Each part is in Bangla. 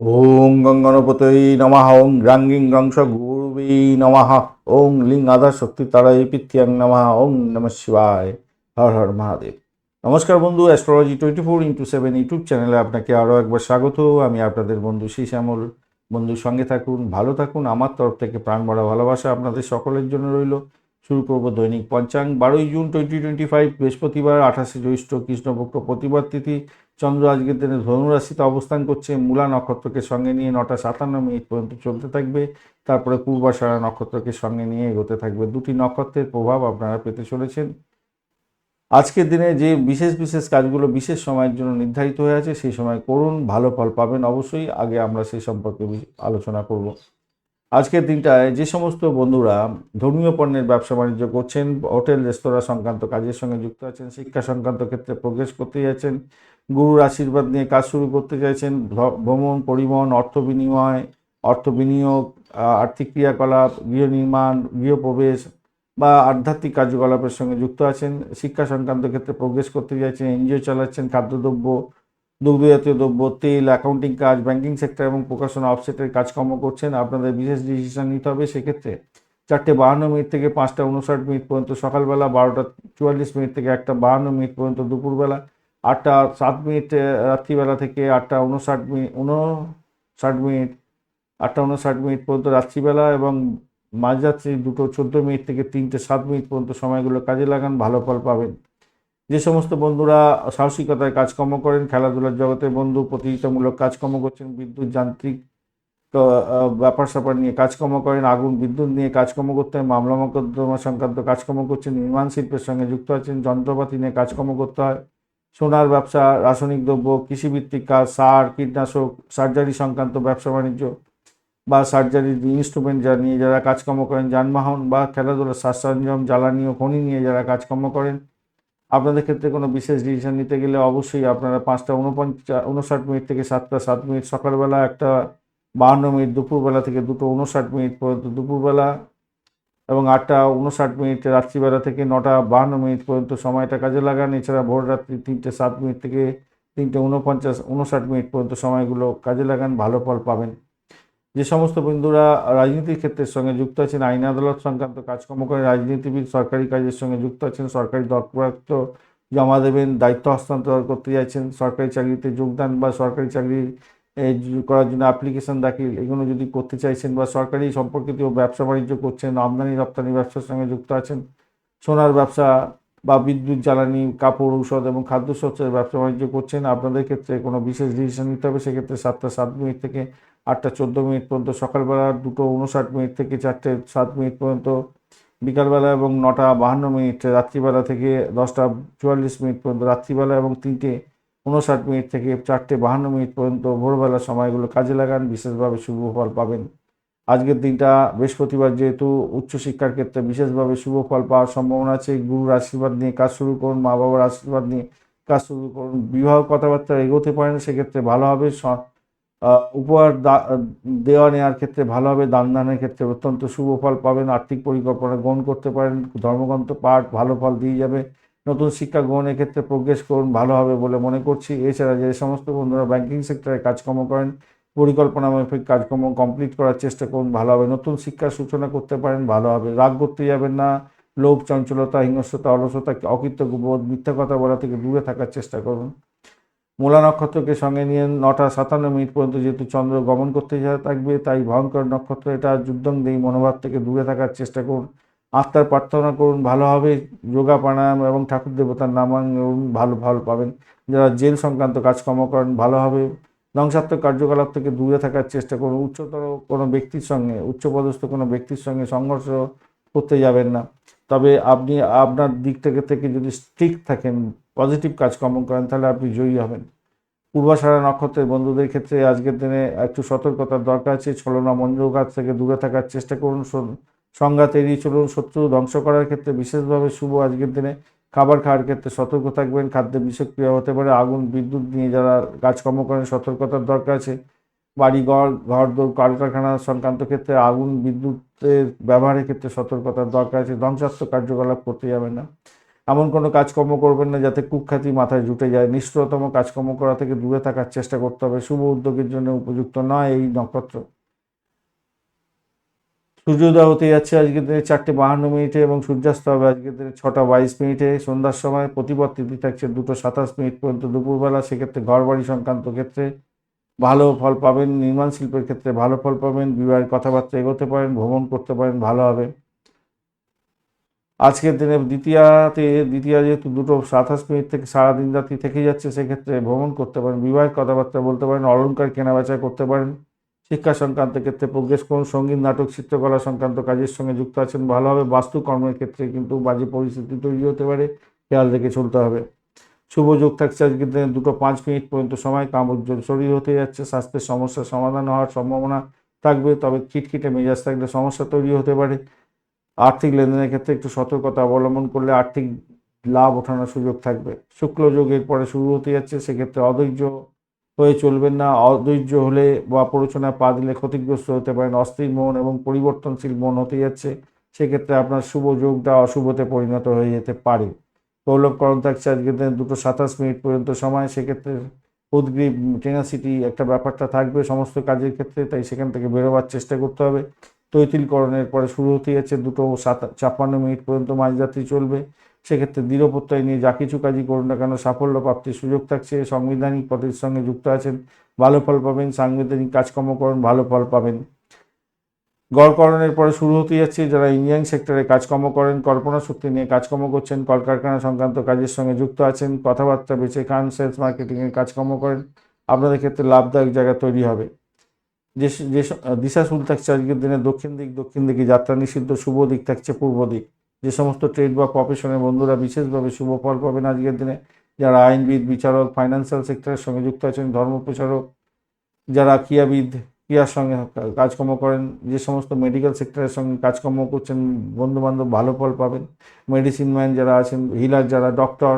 ওং গঙ্গনপতৈ নমঃ ওং গ্রাঙ্গিং গ্রংশ গুরুবী নমঃ ওং লিং আধা শক্তি তারাই পিত্যাং নমঃ ওং নম শিবায়। হর হর মহাদেব। নমস্কার বন্ধু astrology twenty four into seven YouTube চ্যানেলে আপনাকে আরও একবার স্বাগত। আমি আপনাদের বন্ধু শ্রী শ্যামল। বন্ধুর সঙ্গে থাকুন, ভালো থাকুন। আমার তরফ থেকে প্রাণ ভরা ভালোবাসা আপনাদের সকলের জন্য রইল। শুরু করব দৈনিক পঞ্চাঙ্গ বারোই জুন টোয়েন্টি টোয়েন্টি ফাইভ বৃহস্পতিবার, আঠাশে জ্যৈষ্ঠ কৃষ্ণপক্ষ প্রতিবার তিথি। চন্দ্র আজকের দিনে ধনুরাশিতে অবস্থান করছে। মূলা নক্ষত্রকে সঙ্গে নিয়ে নটা সাতান্ন মিনিট পর্যন্ত চলতে থাকবে। তারপরে পূর্বাশারা নক্ষত্রকে সঙ্গে নিয়ে এগোতে থাকবে। দুটি নক্ষত্রের প্রভাব আপনারা পেতে চলেছেন। আজকের দিনে যে বিশেষ বিশেষ কাজগুলো বিশেষ সময়ের জন্য নির্ধারিত হয়ে আছে, সেই সময় করুন, ভালো ফল পাবেন অবশ্যই। আগে আমরা সেই সম্পর্কে আলোচনা করব। আজকের দিনটায় যে সমস্ত বন্ধুরা ধর্মীয় পণ্যের ব্যবসা বাণিজ্য করছেন, হোটেল, রেস্তোরাঁ সংক্রান্ত কাজের সঙ্গে যুক্ত আছেন, শিক্ষা সংক্রান্ত ক্ষেত্রে প্রোগ্রেস করতে যাচ্ছেন গুরুর আশীর্বাদ নিয়ে কাজ শুরু করতে চাইছেন। ভ্রমণ, পরিবহন, অর্থ বিনিময়, অর্থ বিনিয়োগ আর্থিক ক্রিয়াকলাপ, গৃহ নির্মাণ, গৃহপ্রবেশ বা আধ্যাত্মিক কার্যকলাপের সঙ্গে যুক্ত আছেন। শিক্ষা সংক্রান্ত ক্ষেত্রে প্রোগ্রেস করতে চাইছেন এনজিও চালাচ্ছেন, খাদ্যদ্রব্য, দুগ্ধজাতীয় দ্রব্য, তেল অ্যাকাউন্টিং কাজ ব্যাংকিং সেক্টর এবং প্রকাশনা অফসেটের কাজকর্ম করছেন। আপনাদের বিশেষ ডিসিশন নিতে হবে। সেক্ষেত্রে চারটে বাহান্ন মিনিট থেকে পাঁচটা উনষাট মিনিট পর্যন্ত সকালবেলা, বারোটা চুয়াল্লিশ মিনিট থেকে একটা বাহান্ন মিনিট পর্যন্ত দুপুরবেলা। আটটা সাত মিনিট রাত্রিবেলা থেকে আটটা উনষাট মিনিট উনষাট মিনিট, আটটা উনষাট মিনিট পর্যন্ত রাত্রিবেলা এবং মাঝরাত্রি দুটো চোদ্দ মিনিট থেকে তিনটে সাত মিনিট পর্যন্ত সময়গুলো কাজে লাগান, ভালো ফল পাবেন। যে সমস্ত বন্ধুরা সাহসিকতায় কাজকর্ম করেন, খেলাধুলার জগতে বন্ধু, প্রতিযোগিতামূলক কাজকর্ম করছেন, বিদ্যুৎ, যান্ত্রিক ব্যাপার স্যাপার নিয়ে কাজকর্ম করেন, আগুন, বিদ্যুৎ নিয়ে কাজকর্ম করতে হয় মামলা মকদ্দমা সংক্রান্ত কাজকর্ম করছেন নির্মাণ শিল্পের সঙ্গে যুক্ত আছেন, যন্ত্রপাতি নিয়ে কাজকর্ম করতে হয়। সোনার ব্যবসা, রাসায়নিক দ্রব্য, কৃষিভিত্তিক কাজ, সার, কীটনাশক, সার্জারি সংক্রান্ত ব্যবসা বাণিজ্য বা সার্জারির ইনস্ট্রুমেন্ট যা নিয়ে যারা কাজকর্ম করেন, যানবাহন বা খেলাধুলার সাজ সরঞ্জাম জ্বালানি ও খনি নিয়ে যারা কাজকর্ম করেন, আপনাদের ক্ষেত্রে কোনো বিশেষ ডিসিশন নিতে গেলে অবশ্যই আপনারা পাঁচটা উনপঞ্চাশ উনষাট মিনিট থেকে সাতটা, সাত মিনিট সকালবেলা, একটা বাহান্ন মিনিট দুপুরবেলা থেকে দুটো উনষাট মিনিট পর্যন্ত দুপুরবেলা এবং আটটা উনষাট মিনিট রাত্রিবেলা থেকে নটা বাহান্ন মিনিট পর্যন্ত সময়টা কাজে লাগান। এছাড়া ভোর রাত্রি তিনটে সাত মিনিট থেকে তিনটে উনপঞ্চাশ উনষাট মিনিট পর্যন্ত সময়গুলো কাজে লাগান ভালো ফল পাবেন। যে সমস্ত বন্ধুরা রাজনীতির ক্ষেত্রের সঙ্গে যুক্ত আছেন আইন আদালত সংক্রান্ত কাজকর্ম করেন রাজনীতিবিদ সরকারি কাজের সঙ্গে যুক্ত আছেন সরকারি দরপত্র জমা দেবেন দায়িত্ব হস্তান্তর করতে যাচ্ছেন সরকারি চাকরিতে যোগদান বা সরকারি চাকরি এ, জ- করার জন্য অ্যাপ্লিকেশন দাখিল এগুলো যদি করতে চাইছেন বা সরকারি সম্পর্কিত ব্যবসা বাণিজ্য করছেন, আমদানি রপ্তানি ব্যবসার সঙ্গে যুক্ত আছেন, সোনার ব্যবসা বা বিদ্যুৎ, জ্বালানি, কাপড়, ঔষধ এবং খাদ্য খাদ্যশস্যের ব্যবসা বাণিজ্য করছেন, আপনাদের ক্ষেত্রে কোনো বিশেষ ডিসিশন নিতে হবে, সেক্ষেত্রে সাতটা সাত মিনিট থেকে আটটা চোদ্দ মিনিট পর্যন্ত, সকালবেলা দুটো উনষাট মিনিট থেকে চারটে সাত মিনিট পর্যন্ত, বিকালবেলা এবং নটা বাহান্ন মিনিট, রাত্রিবেলা থেকে দশটা চুয়াল্লিশ মিনিট পর্যন্ত, রাত্রিবেলা এবং তিনটে উনষাট মিনিট থেকে চারটে বাহান্ন মিনিট পর্যন্ত ভোরবেলা সময়গুলো কাজে লাগান, বিশেষভাবে শুভ ফল পাবেন। আজকের দিনটা বৃহস্পতিবার যেহেতু উচ্চশিক্ষার ক্ষেত্রে বিশেষভাবে শুভ ফল পাওয়ার সম্ভাবনা আছে। গুরুর আশীর্বাদ নিয়ে কাজ শুরু করুন, মা বাবার আশীর্বাদ নিয়ে কাজ শুরু করুন। বিবাহ কথাবার্তা এগোতে পারেন সেক্ষেত্রে ভালো হবে। উপহার দেওয়া নেওয়ার ক্ষেত্রে ভালো হবে। দান দানের ক্ষেত্রে অত্যন্ত শুভ ফল পাবেন। আর্থিক পরিকল্পনা গ্রহণ করতে পারেন। ধর্মগ্রন্থ পাঠ ভালো ফল দিয়ে যাবে। নতুন শিক্ষা গ্রহণের ক্ষেত্রে প্রোগ্রেস করুন, ভালো হবে বলে মনে করছি। এছাড়া যে সমস্ত বন্ধুরা ব্যাংকিং সেক্টরে কাজকর্ম করেন পরিকল্পনা মাফিক কাজকর্ম কমপ্লিট করার চেষ্টা করুন, ভালো হবে। নতুন শিক্ষার সূচনা করতে পারেন, ভালো হবে। রাগ করতে যাবেন না। লোভ, চঞ্চলতা, হিংস্রতা, অলসতা অকৃতজ্ঞবোধ মিথ্যা কথা বলা থেকে দূরে থাকার চেষ্টা করুন। মূলা নক্ষত্রকে সঙ্গে নিয়ে নটা সাতান্ন মিনিট পর্যন্ত যেহেতু চন্দ্র গমন করতে থাকবে, তাই ভয়ঙ্কর নক্ষত্র এটা যুদ্ধং দেই মনোভাব থেকে দূরে থাকার চেষ্টা করুন। আত্মার প্রার্থনা করুন ভালোভাবে যোগা প্রাণায়াম এবং ঠাকুর দেবতার করুন ভালো ফল পাবেন। যারা জেল সংক্রান্ত কাজকর্ম করেন ভালোভাবে ধ্বংসাত্মক কার্যকলাপ থেকে দূরে থাকার চেষ্টা করুন। উচ্চতর কোনো ব্যক্তির সঙ্গে, উচ্চপদস্থ কোনো ব্যক্তির সঙ্গে সংঘর্ষ করতে যাবেন না। তবে আপনি আপনার দিক থেকে থেকে যদি স্ট্রিক্ট থাকেন, পজিটিভ কাজকর্ম করেন, তাহলে আপনি জয়ী হবেন। পূর্বাষাঢ়া নক্ষত্রের বন্ধুদের ক্ষেত্রে আজকের দিনে একটু সতর্কতার দরকার আছে। ছলনা মঞ্জুঘাত থেকে দূরে থাকার চেষ্টা করুন। সংঘাত এড়িয়ে চলুন, শত্রু ধ্বংস করার ক্ষেত্রে বিশেষভাবে শুভ আজকের দিনে। খাবার খাওয়ার ক্ষেত্রে সতর্ক থাকবেন, খাদ্যে বিষক্রিয়া হতে পারে, আগুন, বিদ্যুৎ নিয়ে যারা কাজকর্ম করেন সতর্কতার দরকার আছে। বাড়ি ঘর ঘর দৌড় কলকারখানা সংক্রান্ত ক্ষেত্রে আগুন, বিদ্যুতের ব্যবহারের ক্ষেত্রে সতর্কতার দরকার আছে। ধ্বংসাত্মক কার্যকলাপ করতে যাবেন না। এমন কোনো কাজকর্ম করবেন না যাতে কুখ্যাতি মাথায় জুটে যায়। নিষ্ঠুরতম কাজকর্ম করা থেকে দূরে থাকার চেষ্টা করতে হবে। শুভ উদ্যোগের জন্য উপযুক্ত নয় এই নক্ষত্র। সূর্যোদয় হতে যাচ্ছে আজকের দিনে চারটে বাহান্ন মিনিটে এবং সূর্যাস্ত হবে আজকের দিনে ছটা বাইশ মিনিটে। সন্ধ্যার সময় প্রতিপদ তিথি থাকছে দুটো সাতাশ মিনিট পর্যন্ত দুপুরবেলা। সেক্ষেত্রে ঘর বাড়ি সংক্রান্ত ক্ষেত্রে ভালো ফল পাবেন, নির্মাণ শিল্পের ক্ষেত্রে ভালো ফল পাবেন, বিবাহের কথাবার্তা এগোতে পারেন, ভ্রমণ করতে পারেন, ভালো হবে। আজকের দিনে দ্বিতীয়াতে, দ্বিতীয় যেহেতু দুটো সাতাশ মিনিট থেকে সারাদিন রাত্রি থেকে যাচ্ছে, সেক্ষেত্রে ভ্রমণ করতে পারেন, বিবাহের কথাবার্তা বলতে পারেন অলঙ্কার কেনাবেচা করতে পারেন। শিক্ষা সংক্রান্ত ক্ষেত্রে প্রোগ্রেস করুন, সংগীত, নাটক, চিত্রকলা সংক্রান্ত কাজের সঙ্গে যুক্ত আছেন ভালোভাবে বাস্তু কর্মের ক্ষেত্রে কিন্তু বাজে পরিস্থিতি তৈরি হতে পারে, খেয়াল রেখে চলতে হবে। শুভ যোগ থাকছে আজকের দিনে দুটো পাঁচ মিনিট পর্যন্ত সময় কামোজ্জ্বল শরীর হতে যাচ্ছে, স্বাস্থ্যের সমস্যার সমাধান হওয়ার সম্ভাবনা থাকবে, তবে খিটখিটে মেজাজ থাকলে সমস্যা তৈরি হতে পারে। আর্থিক লেনদেনের ক্ষেত্রে একটু সতর্কতা অবলম্বন করলে আর্থিক লাভ ওঠানোর সুযোগ থাকবে। শুক্ল যোগ এরপরে শুরু হতে যাচ্ছে, সেক্ষেত্রে অধৈর্য হয়ে চলবেন না, অধৈর্য হলে বা প্ররোচনায় পা দিলে ক্ষতিগ্রস্ত হতে পারেন, অস্থির মন এবং পরিবর্তনশীল মন হতে যাচ্ছে, সেক্ষেত্রে আপনার শুভ যোগটা অশুভতে পরিণত হয়ে যেতে পারে। কৌলভকরণ থাকছে আজকের দিনে দুটো সাতাশ মিনিট পর্যন্ত সময়, সেক্ষেত্রে উদ্গ্রীব টেনাসিটি একটা ব্যাপারটা থাকবে সমস্ত কাজের ক্ষেত্রে, তাই সেখান থেকে বেরোবার চেষ্টা করতে হবে। তৈতিলকরণের পরে শুরু হতে যাচ্ছে দুটো সাত, ছাপ্পান্ন মিনিট পর্যন্ত মাঝরাত্রি চলবে। সেক্ষেত্রে দৃঢ়প্রত্যয় নিয়ে যা কিছু কাজই করুন না কেন, সাফল্য প্রাপ্তির সুযোগ থাকছে, সাংবিধানিক পদের সঙ্গে যুক্ত আছেন, ভালো ফল পাবেন, সাংবিধানিক কাজকর্ম করুন, ভালো ফল পাবেন। গড়করণের পরে শুরু হতে যাচ্ছে, যারা ইঞ্জিনিয়ারিং সেক্টরে কাজকর্ম করেন, কল্পনা শক্তি নিয়ে কাজকর্ম করছেন, কলকারখানা সংক্রান্ত কাজের সঙ্গে যুক্ত আছেন, কথাবার্তা বেছে খান সেলস মার্কেটিংয়ের কাজকর্ম করেন, আপনাদের ক্ষেত্রে লাভদায়ক জায়গা তৈরি হবে। যে যে দিশা শুরু থাকছে আজকের দিনে, দক্ষিণ দিক, দক্ষিণ দিকে যাত্রা নিষিদ্ধ, শুভ দিক থাকছে, পূর্ব দিক। যে সমস্ত ট্রেড বা প্রফেশনের বন্ধুরা বিশেষভাবে শুভ ফল পাবেন আজকের দিনে। যারা আইনবিদ, বিচারক ফাইন্যান্সিয়াল সেক্টরের সঙ্গে যুক্ত আছেন, ধর্ম প্রচারক, যারা ক্রিয়াবিদ, ক্রিয়ার সঙ্গে কাজকর্ম করেন, যে সমস্ত মেডিকেল সেক্টরের সঙ্গে কাজকর্ম করছেন, বন্ধুবান্ধব ভালো ফল পাবেন। মেডিসিন ম্যান যারা আছেন হিলার যারা ডক্টর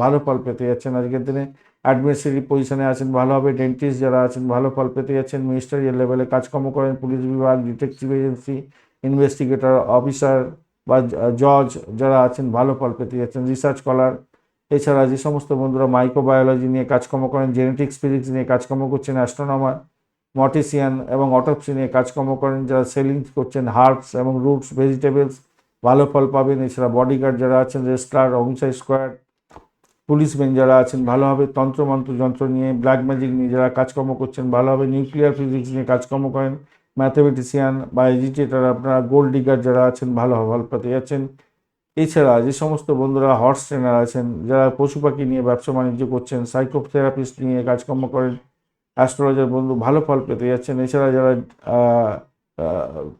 ভালো ফল পেতে যাচ্ছেন আজকের দিনে। অ্যাডমিনিস্ট্রেটিভ পজিশনে আছেন ভালোভাবে ডেন্টিস্ট যারা আছেন, ভালো ফল পেতে যাচ্ছেন। মিনিস্টারিয়াল লেভেলে কাজকর্ম করেন, পুলিশ বিভাগ ডিটেকটিভ এজেন্সি ইনভেস্টিগেটর অফিসার বা জজ যারা আছেন, ভালো ফল পেতে যাচ্ছেন রিসার্চ স্কলার এছাড়া যে সমস্ত বন্ধুরা মাইক্রোবায়োলজি নিয়ে কাজকর্ম করেন জেনেটিক্স ফিজিক্স নিয়ে কাজকর্ম করছেন অ্যাস্ট্রোনমার মটিসিয়ান এবং অটোপসি নিয়ে কাজকর্ম করেন, যারা সেলিং করছেন হার্বস এবং রুটস ভেজিটেবলস ভালো ফল পাবেন। এছাড়া বডিগার্ড যারা আছেন রেস্টলার অহিংসা স্কোয়াড পুলিশম্যান যারা আছেন, ভালোভাবে তন্ত্রমন্ত্র যন্ত্র নিয়ে ব্ল্যাক ম্যাজিক নিয়ে যারা কাজকর্ম করছেন, ভালোভাবে নিউক্লিয়ার ফিজিক্স নিয়ে কাজকর্ম করেন ম্যাথামেটিশিয়ান বা এজিটেটার আপনারা গোল্ড ডিগার যারা আছেন, ভালো ফল পেতে যাচ্ছেন এছাড়া যে সমস্ত বন্ধুরা হর্স ট্রেনার আছেন, যারা পশু পাখি নিয়ে ব্যবসা বাণিজ্য করছেন, সাইকোথেরাপিস্ট নিয়ে কাজকর্ম করেন, অ্যাস্ট্রোলজার বন্ধু ভালো ফল পেতে যাচ্ছেন। এছাড়া যারা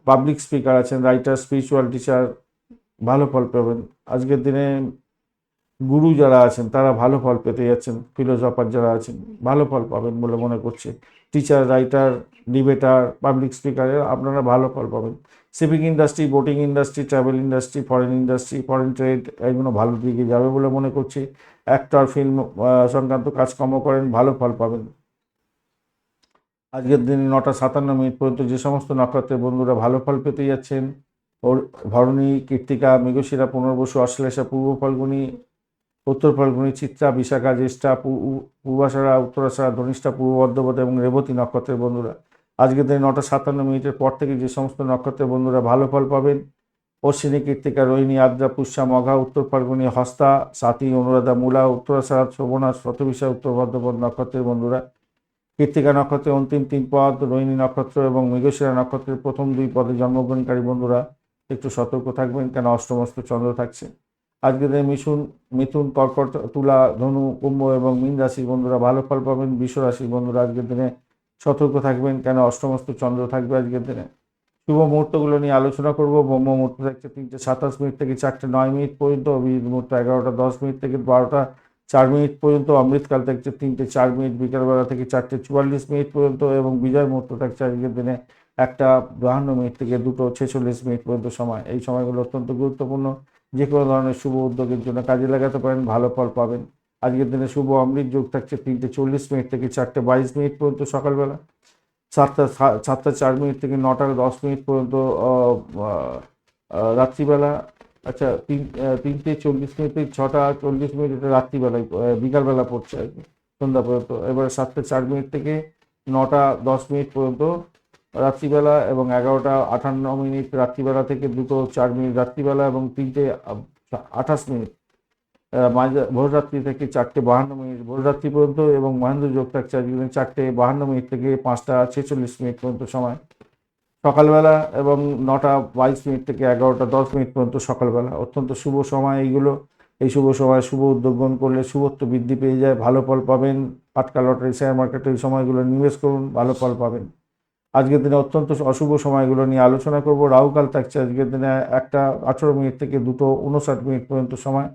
পাবলিক স্পিকার আছেন রাইটার স্পিরিচুয়াল টিচার ভালো ফল পাবেন। আজকের দিনে গুরু যারা আছেন, তারা ভালো ফল পেতে যাচ্ছেন। ফিলোসফার যারা আছেন, ভালো ফল পাবেন বলে মনে করছে। টিচার রাইটার ডিবেটার পাবলিক স্পিকারের আপনারা ভালো ফল পাবেন। Civic industry boating industry travel industry foreign industry foreign trade এগুলো ভালো দিকে যাবে বলে মনে করছি। অ্যাক্টর ফিল্ম সংক্রান্ত কাজকর্ম করেন, ভালো ফল পাবেন। আজকের দিনে নটা সাতান্ন মিনিট পর্যন্ত যে সমস্ত নক্ষত্রের বন্ধুরা ভালো ফল পেতে যাচ্ছেন ভরণী, কীর্তিকা মৃগশিরা পুনর্বসু, অশ্লেষা, পূর্ব ফলগুনি উত্তর ফাল্গুনি চিত্রা, বিশাখা, জ্যেষ্ঠা পূর্বাষাঢ়া উত্তরাষাঢ়া ধনিষ্ঠা, পূর্ব বর্ধমান এবং রেবতী নক্ষত্রের বন্ধুরা। আজকের দিনে নটা সাতান্ন মিনিটের পর থেকে যে সমস্ত নক্ষত্রের বন্ধুরা ভালো ফল পাবেন, অশ্বিনী কীর্তিকা রোহিণী, আদ্রা, পুষ্যা, মঘা, উত্তর ফাল্গুনি হস্তা সাথী অনুরাধা, মূলা উত্তরাষাঢ়া শোভনা, শতবিশা, উত্তর বর্ধমান নক্ষত্রের বন্ধুরা। কীর্তিকা নক্ষত্রের অন্তিম তিন পদ, রোহিণী নক্ষত্র এবং মৃগশিরা নক্ষত্রের প্রথম দুই পদে জন্মগ্রহণকারী বন্ধুরা একটু সতর্ক থাকবেন, কেন অষ্টমস্ত চন্দ্র থাকছে। আজকের দিনে মিথুন মিথুন, কর্কট, তুলা, ধনু, কুম্ভ এবং মীন রাশির বন্ধুরা ভালো ফল পাবেন। বিশ্ব রাশির বন্ধুরা আজকের দিনে সতর্ক থাকবেন কেন অষ্টমস্ত চন্দ্র থাকবে আজকের দিনে। শুভ মুহূর্তগুলো নিয়ে আলোচনা করব। ব্রহ্ম মুহূর্ত থাকছে তিনটে, সাতাশ মিনিট থেকে চারটে, নয় মিনিট পর্যন্ত। অভিজিৎ মুহূর্ত এগারোটা, দশ মিনিট থেকে বারোটা, চার মিনিট পর্যন্ত। অমৃতকাল থাকছে তিনটে, চার মিনিট। বিকালবেলা থেকে চারটে, চুয়াল্লিশ মিনিট পর্যন্ত এবং বিজয় মুহূর্ত থাকছে আজকের দিনে একটা বাহান্ন মিনিট থেকে দুটো ছেচল্লিশ মিনিট পর্যন্ত সময়। এই সময়গুলো অত্যন্ত গুরুত্বপূর্ণ। যে কোনো ধরনের শুভ উদ্যোগের জন্য কাজে লাগাতে পারেন, ভালো ফল পাবেন। আজকের দিনে শুভ অমৃত যোগ থাকছে তিনটে চল্লিশ মিনিট থেকে চারটে বাইশ মিনিট পর্যন্ত সকালবেলা। সাতটা সাতটা চার মিনিট থেকে নটা দশ মিনিট পর্যন্ত রাত্রিবেলা। আচ্ছা তিন তিনটে চল্লিশ মিনিট থেকে ছটা চল্লিশ মিনিট এটা রাত্রিবেলায় বিকালবেলা পড়ছে আর কি, সন্ধ্যা পর্যন্ত। এবার সাতটা চার মিনিট থেকে নটা দশ মিনিট পর্যন্ত রাত্রিবেলা এবং এগারোটা আটান্ন মিনিট রাত্রিবেলা থেকে দুটো চার মিনিট রাত্রিবেলা এবং তিনটে, আঠাশ মিনিট ভোররাত্রি থেকে চারটে বাহান্ন মিনিট, ভোররাত্রি পর্যন্ত এবং মহেন্দ্র যোগ থাকছে চারটে বাহান্ন মিনিট থেকে পাঁচটা ছেচল্লিশ মিনিট পর্যন্ত সময়। সকালবেলা এবং নটা বাইশ মিনিট থেকে এগারোটা দশ মিনিট পর্যন্ত সকালবেলা। অত্যন্ত শুভ সময় এইগুলো। এই শুভ সময় শুভ উদ্যোগ করলে শুভত্ব বৃদ্ধি পেয়ে যায়। ভালো ফল পাবেন। পাটকা লটারি, শেয়ার মার্কেটে এই সময়গুলো নিবেশ করুন। ভালো ফল পাবেন। আজকের দিনে অত্যন্ত অশুভ সময়গুলো নিয়ে আলোচনা করব। রাহুকাল থাকছে আজকের দিনে একটা আঠেরো মিনিট থেকে দুটো উনষাট মিনিট পর্যন্ত সময়।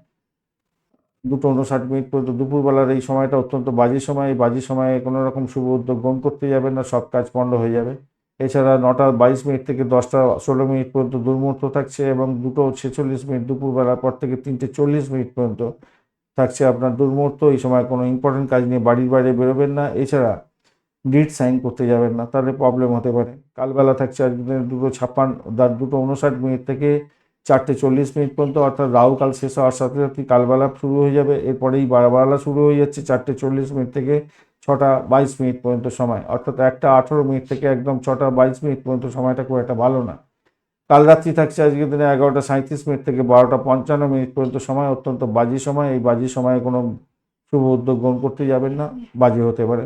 দুটো উনষাট মিনিট পর্যন্ত দুপুরবেলার এই সময়টা অত্যন্ত বাজে সময়। এই বাজে সময়ে কোনো রকম শুভ উদ্যোগ গ্রহণ করতে যাবেন না, সব কাজ পণ্ড হয়ে যাবে। এছাড়া নটা বাইশ মিনিট থেকে দশটা ষোলো মিনিট পর্যন্ত দুর্মুহূর্ত থাকছে এবং দুটো ছেচল্লিশ মিনিট দুপুরবেলার পর থেকে তিনটে চল্লিশ মিনিট পর্যন্ত থাকছে আপনার দুর্মুহূর্ত। এই সময় কোনো ইম্পর্টেন্ট কাজ নিয়ে বাড়ির বাইরে বেরোবেন না। এছাড়া ডিট সাইন করতে যাবেন না, তাহলে প্রবলেম হতে পারে। কালবেলা থাকছে দুটো ছাপ্পান্ন দুটো উনষাট মিনিট থেকে চারটে চল্লিশ মিনিট পর্যন্ত, অর্থাৎ রাহুকাল শেষ হওয়ার সাথে সাথে কালবেলা শুরু হয়ে যাবে। এরপরেই বারবেলা শুরু হয়ে যাচ্ছে চারটে চল্লিশ মিনিট থেকে ছটা বাইশ মিনিট পর্যন্ত সময়। অর্থাৎ একটা আঠেরো মিনিট থেকে একদম ছটা বাইশ মিনিট পর্যন্ত সময়টা খুব একটা ভালো না। কাল রাত্রি থাকছে আজকের দিনে এগারোটা সাঁত্রিশ মিনিট থেকে বারোটা পঞ্চান্ন মিনিট পর্যন্ত সময়। অত্যন্ত বাজি সময়। এই বাজি সময়ে কোনো শুভ উদ্যোগ গ্রহণ করতে যাবেন না। বাজে হতে পারে।